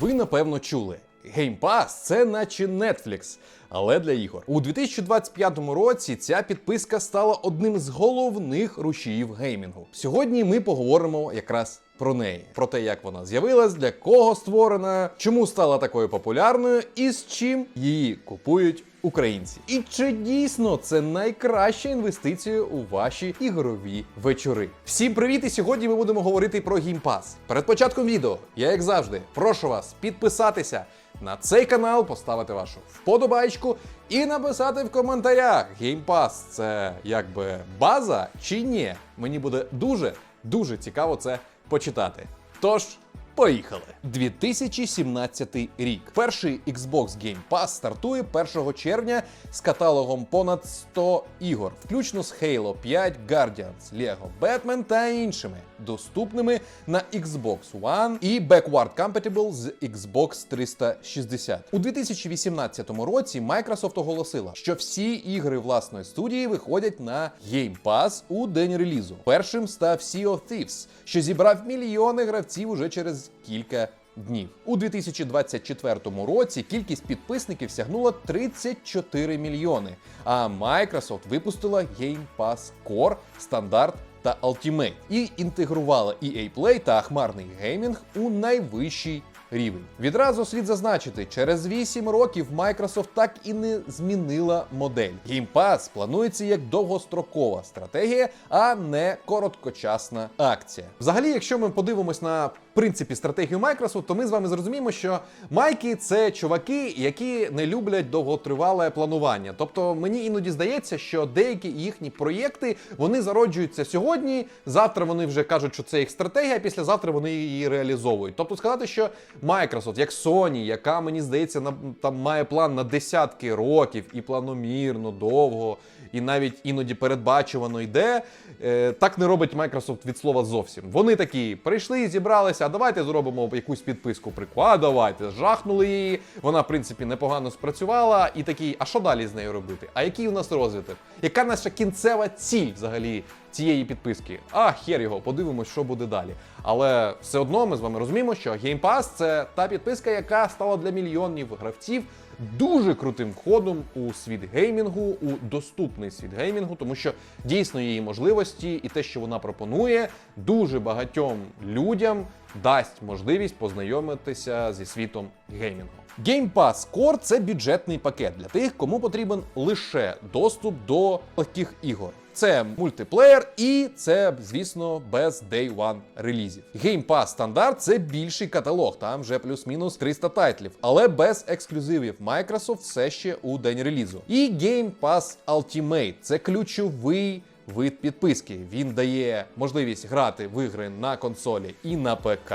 Ви напевно чули. Game Pass – це наче Netflix, але для ігор. У 2025 році ця підписка стала одним з головних рушіїв геймінгу. Сьогодні ми поговоримо якраз про неї, про те, як вона з'явилась, для кого створена, чому стала такою популярною і з чим її купують українці. І чи дійсно це найкраща інвестиція у ваші ігрові вечори? Всім привіт! І сьогодні ми будемо говорити про Pass. Перед початком відео я, як завжди, прошу вас підписатися на цей канал, поставити вашу вподобайку і написати в коментарях: Pass – це якби база чи ні? Мені буде дуже дуже цікаво це почитати. Тож. Поїхали! 2017 рік. Перший Xbox Game Pass стартує 1 червня з каталогом понад 100 ігор, включно з Halo 5, Guardians, Lego Batman та іншими, доступними на Xbox One і backward compatible з Xbox 360. У 2018 році Microsoft оголосила, що всі ігри власної студії виходять на Game Pass у день релізу. Першим став Sea of Thieves, що зібрав мільйони гравців уже через кілька днів. У 2024 році кількість підписників сягнула 34 мільйони, а Microsoft випустила Game Pass Core, стандарт та Ultimate і інтегрувала EA Play та хмарний геймінг у найвищий рівень. Відразу слід зазначити, через 8 років Microsoft так і не змінила модель. Game Pass планується як довгострокова стратегія, а не короткочасна акція. Взагалі, якщо ми подивимось на принципі стратегію Microsoft, то ми з вами зрозуміємо, що майки це чуваки, які не люблять довготривале планування. Тобто мені іноді здається, що деякі їхні проєкти вони зароджуються сьогодні. Завтра вони вже кажуть, що це їх стратегія, а післязавтра вони її реалізовують. Тобто сказати, що Microsoft, як Sony, яка мені здається, на там має план на десятки років і планомірно, довго, і навіть іноді передбачувано йде. Е, так не робить Microsoft від слова зовсім. Вони такі прийшли, зібралися, а давайте зробимо якусь підписку прику. Давайте жахнули її. Вона, в принципі, непогано спрацювала. І такий, а що далі з нею робити? А який у нас розвиток? Яка наша кінцева ціль взагалі цієї підписки? А хер його, подивимось, що буде далі. Але все одно ми з вами розуміємо, що Game Pass – це та підписка, яка стала для мільйонів гравців дуже крутим входом у світ геймінгу, у доступний світ геймінгу, тому що дійсно її можливості і те, що вона пропонує, дуже багатьом людям дасть можливість познайомитися зі світом геймінгу. Game Pass Core – це бюджетний пакет для тих, кому потрібен лише доступ до легких ігор. Це мультиплеєр, і це, звісно, без Day One релізів. Game Pass стандарт це більший каталог, там вже плюс-мінус 300 тайтлів, але без ексклюзивів Microsoft все ще у день релізу. І Game Pass Ultimate це ключовий. Вид підписки він дає можливість грати в ігри на консолі і на ПК,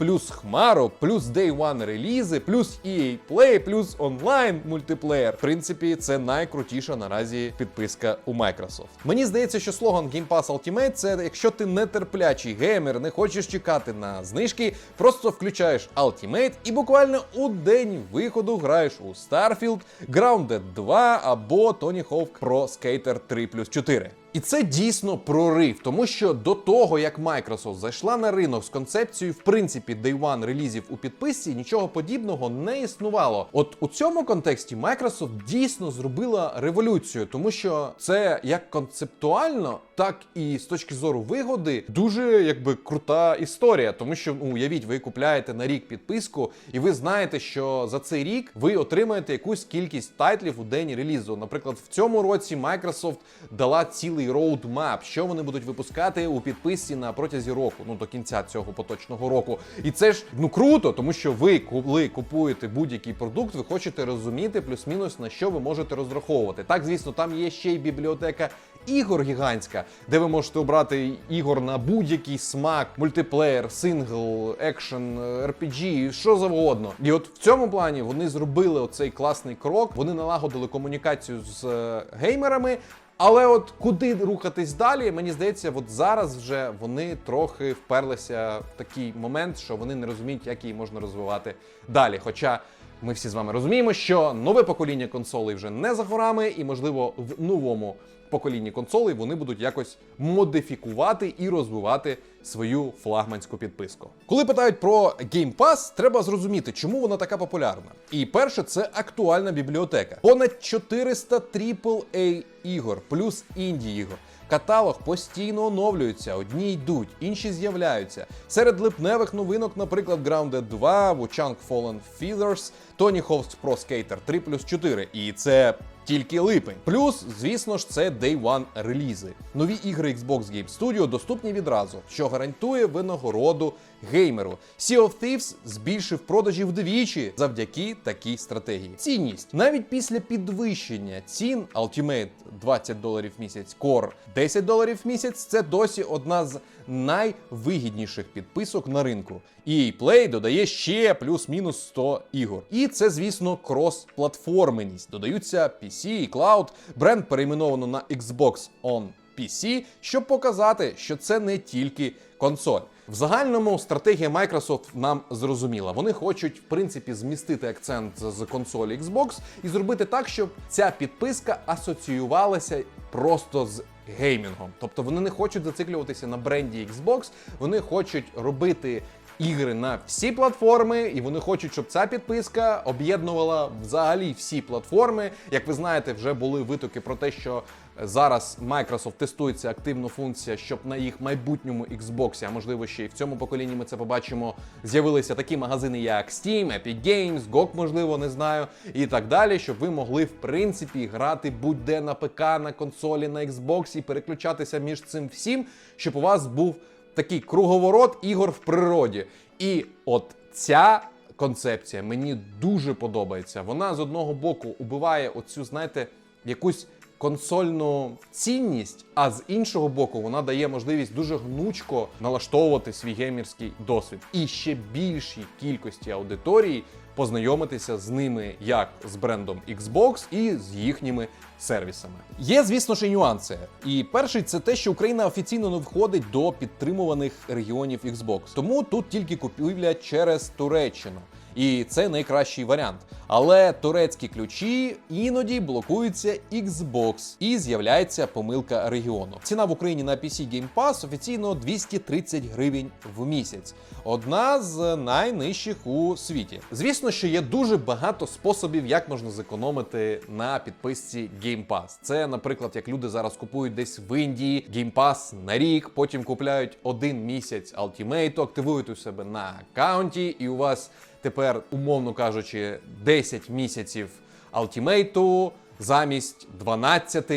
плюс Хмару, плюс Day One релізи, плюс EA Play, плюс онлайн мультиплеєр. В принципі, це найкрутіша наразі підписка у Microsoft. Мені здається, що слоган Game Pass Ultimate це якщо ти нетерплячий геймер, не хочеш чекати на знижки, просто включаєш Ultimate і буквально у день виходу граєш у Starfield, Grounded 2 або Tony Hawk Pro Skater 3 4. І це дійсно прорив, тому що до того, як Microsoft зайшла на ринок з концепцією, в принципі, Day One релізів у підписці, нічого подібного не існувало. От у цьому контексті Microsoft дійсно зробила революцію, тому що це як концептуально, так і з точки зору вигоди дуже якби крута історія. Тому що ну, уявіть, ви купляєте на рік підписку, і ви знаєте, що за цей рік ви отримаєте якусь кількість тайтлів у день релізу. Наприклад, в цьому році Microsoft дала цілий роудмап, що вони будуть випускати у підписці на протязі року, ну до кінця цього поточного року. І це ж ну круто, тому що ви, коли купуєте будь-який продукт, ви хочете розуміти плюс-мінус на що ви можете розраховувати. Так, звісно, там є ще й бібліотека. Ігор гігантська, де ви можете обрати ігор на будь-який смак, мультиплеєр, сингл, екшен, RPG, що завгодно. І от в цьому плані вони зробили оцей класний крок. Вони налагодили комунікацію з е, геймерами. Але от куди рухатись далі, мені здається, от зараз вже вони трохи вперлися в такий момент, що вони не розуміють, як її можна розвивати далі. Хоча ми всі з вами розуміємо, що нове покоління консолей вже не за горами, і можливо в новому поколінні консолей вони будуть якось модифікувати і розвивати свою флагманську підписку. Коли питають про Game Pass, треба зрозуміти, чому вона така популярна. І перше, це актуальна бібліотека. Понад 400 AAA ігор, плюс інді ігор. Каталог постійно оновлюється, одні йдуть, інші з'являються. Серед липневих новинок, наприклад, Grounded 2, Wuchang Fallen Feathers, Tony Hawk's Pro Skater 3 плюс 4. І це тільки липень. Плюс, звісно ж, це Day One релізи. Нові ігри Xbox Game Studio доступні відразу, що гарантує винагороду геймеру. Sea of Thieves збільшив продажі вдвічі завдяки такій стратегії. Цінність навіть після підвищення цін Ultimate 20 доларів в місяць, Core 10 доларів в місяць. Це досі одна з найвигідніших підписок на ринку. EA Play додає ще плюс-мінус 100 ігор. І це, звісно, крос-платформеність. Додаються PC і Cloud. Бренд перейменовано на Xbox On PC, щоб показати, що це не тільки консоль. В загальному стратегія Microsoft нам зрозуміла. Вони хочуть, в принципі, змістити акцент з консолі Xbox і зробити так, щоб ця підписка асоціювалася просто з геймінгом. Тобто вони не хочуть зациклюватися на бренді Xbox, вони хочуть робити. Ігри на всі платформи, і вони хочуть, щоб ця підписка об'єднувала взагалі всі платформи. Як ви знаєте, вже були витоки про те, що зараз Microsoft тестується активно функція, щоб на їх майбутньому Xbox, а можливо ще й в цьому поколінні ми це побачимо. З'явилися такі магазини, як Steam, Epic Games, GOG, можливо, не знаю, і так далі, щоб ви могли в принципі грати будь-де на ПК, на консолі, на Xbox і переключатися між цим всім, щоб у вас був такий круговорот ігор в природі. І от ця концепція мені дуже подобається. Вона з одного боку убиває оцю, знаєте, якусь консольну цінність, а з іншого боку, вона дає можливість дуже гнучко налаштовувати свій геймерський досвід. І ще більшій кількості аудиторії познайомитися з ними як з брендом Xbox і з їхніми сервісами. Є, звісно ж, і нюанси. І перший це те, що Україна офіційно не входить до підтримуваних регіонів Xbox. Тому тут тільки купівля через Туреччину. І це найкращий варіант. Але турецькі ключі іноді блокуються Xbox і з'являється помилка регіону. Ціна в Україні на PC Game Pass офіційно 230 гривень в місяць. Одна з найнижчих у світі. Звісно, що є дуже багато способів, як можна зекономити на підписці Game Pass. Це, наприклад, як люди зараз купують десь в Індії Game Pass на рік, потім купляють один місяць Ultimate, активують у себе на аккаунті, і у вас тепер, умовно кажучи, 10 місяців Ultimate замість 12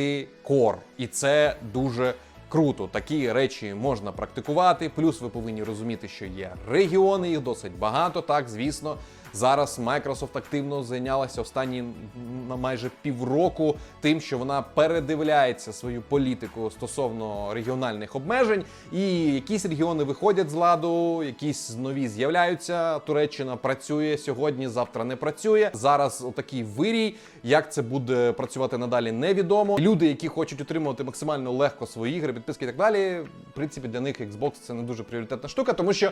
Core. І це дуже круто. Такі речі можна практикувати. Плюс ви повинні розуміти, що є регіони, їх досить багато. Так, звісно. Зараз Microsoft активно зайнялася останні на майже півроку тим, що вона передивляється свою політику стосовно регіональних обмежень, і якісь регіони виходять з ладу, якісь нові з'являються. Туреччина працює сьогодні, завтра не працює. Зараз отакий вирій. Як це буде працювати надалі, невідомо. Люди, які хочуть отримувати максимально легко свої ігри, підписки і так далі. В принципі, для них Xbox це не дуже пріоритетна штука, тому що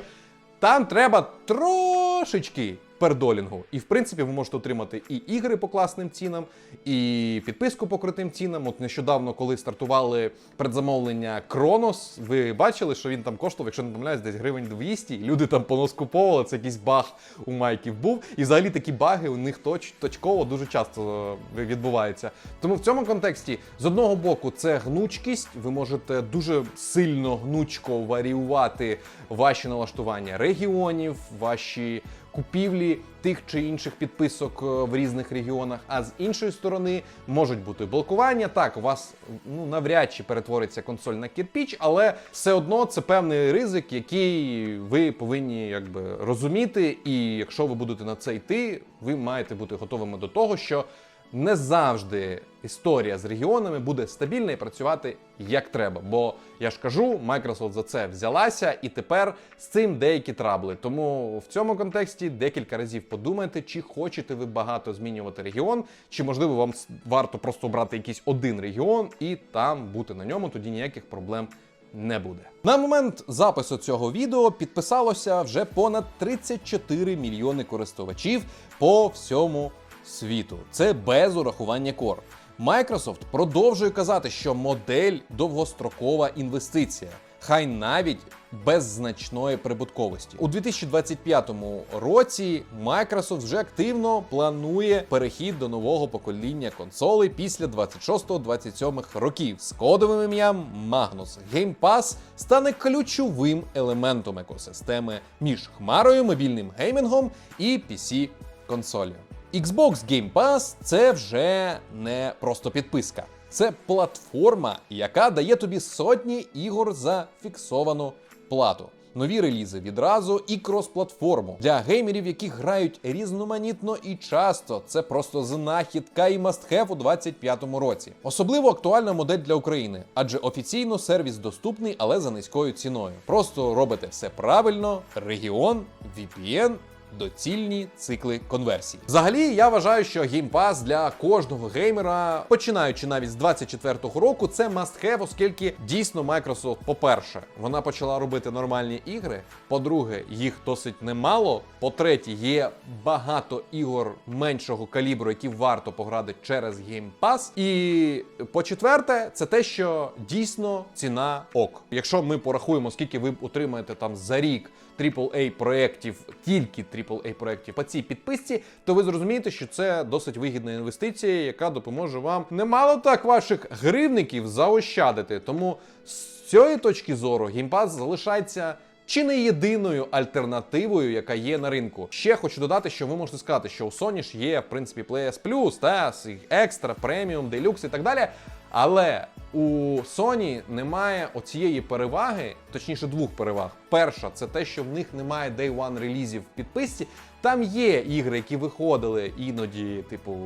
там треба трошечки пердолінгу. І в принципі ви можете отримати і ігри по класним цінам, і підписку по крутим цінам. От нещодавно, коли стартували предзамовлення Кронос, ви бачили, що він там коштував, якщо не помиляюсь, десь гривень 200, і люди там поноскуповували, це якийсь баг у майків був. І взагалі такі баги у них точ, точково дуже часто е, відбуваються. Тому в цьому контексті, з одного боку, це гнучкість, ви можете дуже сильно гнучко варіювати ваші налаштування регіонів, ваші купівлі тих чи інших підписок е, в різних регіонах. А з іншої сторони можуть бути блокування. Так, у вас ну навряд чи перетвориться консоль на кирпіч, але все одно це певний ризик, який ви повинні якби розуміти. І якщо ви будете на це йти, ви маєте бути готовими до того, що не завжди історія з регіонами буде стабільна і працювати як треба. Бо я ж кажу, Microsoft за це взялася, і тепер з цим деякі трабли. Тому в цьому контексті декілька разів подумайте, чи хочете ви багато змінювати регіон, чи можливо вам варто просто обрати якийсь один регіон і там бути на ньому, тоді ніяких проблем. Не буде на момент запису цього відео підписалося вже понад 34 мільйони користувачів по всьому світу. Це без урахування кор. Microsoft продовжує казати, що модель довгострокова інвестиція. Хай навіть без значної прибутковості у 2025 році Microsoft вже активно планує перехід до нового покоління консолей після 26-27 років з кодовим ім'ям Magnus. Game Pass стане ключовим елементом екосистеми між хмарою, мобільним геймінгом і PC консолью. Xbox Game Pass це вже не просто підписка. Це платформа, яка дає тобі сотні ігор за фіксовану плату. Нові релізи відразу і крос-платформу для геймерів, які грають різноманітно і часто. Це просто знахідка і мастхев у 25-му році. Особливо актуальна модель для України, адже офіційно сервіс доступний, але за низькою ціною. Просто робите все правильно, регіон, VPN доцільні цикли конверсії. Взагалі, я вважаю, що Game Pass для кожного геймера, починаючи навіть з 24-го року, це must have, оскільки дійсно Microsoft, по-перше, вона почала робити нормальні ігри. По-друге, їх досить немало. По-третє, є багато ігор меншого калібру, які варто пограти через Game Pass. І по-четверте, це те, що дійсно ціна ок. Якщо ми порахуємо, скільки ви отримаєте там за рік AAA проєктів, тільки AAA проєктів по цій підписці, то ви зрозумієте, що це досить вигідна інвестиція, яка допоможе вам немало так ваших гривників заощадити. Тому з цієї точки зору Pass залишається. Чи не єдиною альтернативою, яка є на ринку. Ще хочу додати, що ви можете сказати, що у Sony ж є, в принципі, PS Plus, та екстра, преміум, делюкс і так далі. Але у Sony немає оцієї переваги, точніше двох переваг. Перша це те, що в них немає Day One релізів в підписці. Там є ігри, які виходили іноді, типу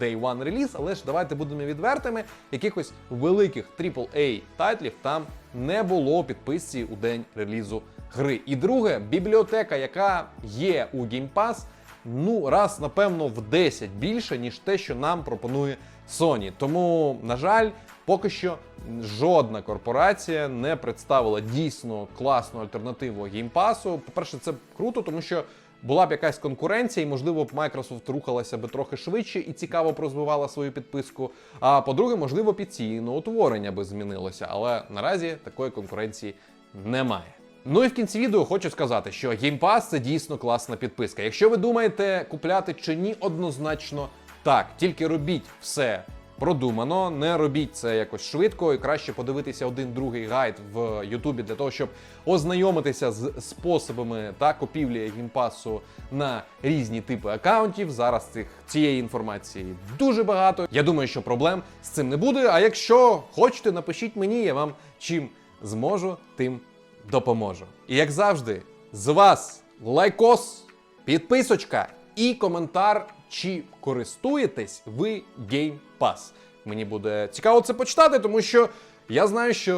Day One реліз, але ж давайте будемо відвертими. Якихось великих AAA тайтлів там не було у підписці у день релізу гри. І друге, бібліотека, яка є у Game Pass, ну раз, напевно, в 10 більше, ніж те, що нам пропонує Sony. Тому, на жаль, поки що жодна корпорація не представила дійсно класну альтернативу Pass. По-перше, це круто, тому що. Була б якась конкуренція, і можливо б Microsoft рухалася би трохи швидше і цікаво розвивала свою підписку. А по-друге, можливо, під ціноутворення би змінилося, але наразі такої конкуренції немає. Ну і в кінці відео хочу сказати, що Game Pass це дійсно класна підписка. Якщо ви думаєте купляти чи ні, однозначно так, тільки робіть все продумано, не робіть це якось швидко і краще подивитися один другий гайд в Ютубі для того, щоб ознайомитися з способами та купівлі геймпасу на різні типи акаунтів. Зараз цих цієї інформації дуже багато. Я думаю, що проблем з цим не буде. А якщо хочете, напишіть мені, я вам чим зможу, тим допоможу. І як завжди, з вас лайкос, підписочка і коментар, чи користуєтесь ви Game Pass. Мені буде цікаво це почитати, тому що я знаю, що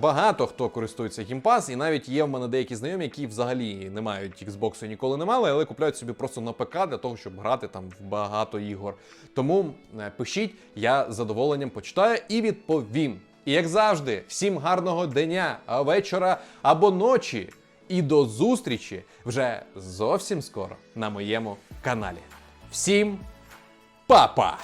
багато хто користується Game Pass, і навіть є в мене деякі знайомі, які взагалі не мають Xbox ніколи не мали, але купляють собі просто на ПК для того, щоб грати там в багато ігор. Тому е, пишіть, я з задоволенням почитаю і відповім. І як завжди, всім гарного дня, вечора або ночі. І до зустрічі вже зовсім скоро на моєму каналі. Всім па-па!